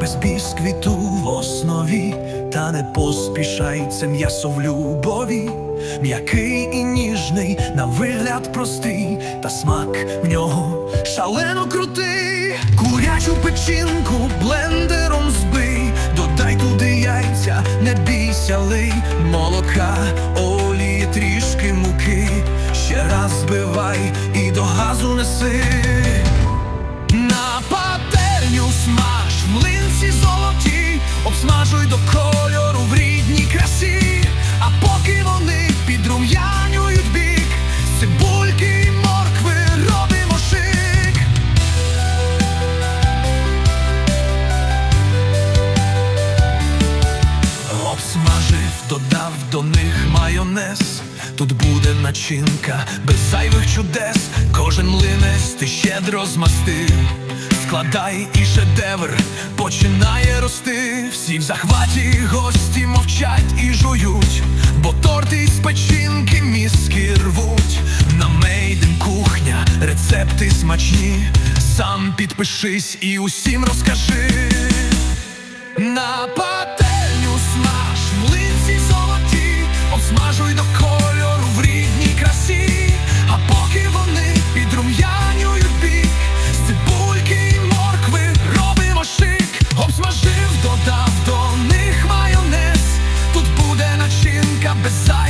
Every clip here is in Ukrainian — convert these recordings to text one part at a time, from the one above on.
без бісквіту в основі, та не поспішай, це м'ясо в любові, м'який і ніжний, на вигляд простий, та смак в нього шалено крутий. Курячу печінку блендером збий, додай туди яйця, не бійся лий, молока, олії, трішки муки, ще раз збивай і до газу неси. Обсмажуй до кольору в рідній красі, а поки вони підрум'янюють бік, з цибульки і моркви робимо шик. Обсмажив, додав до них майонез. Тут буде начинка без зайвих чудес. Кожен млинець ти щедро змастив. Складай і шедевр починає рости. Всі в захваті гості мовчать і жують, бо торти з печінки мізки рвуть. На мейден кухня, рецепти смачні. Сам підпишись і усім розкажи. На пательню смаж млинці золоті, обсмажуй до начинка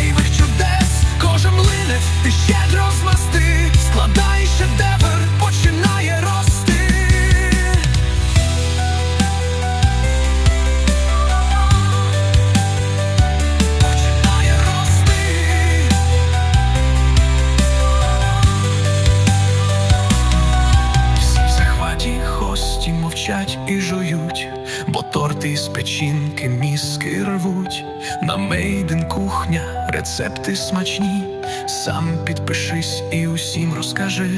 гості і жують, бо торти з печінки мізки рвуть. На мейден кухня, рецепти смачні. Сам підпишись і усім розкажи.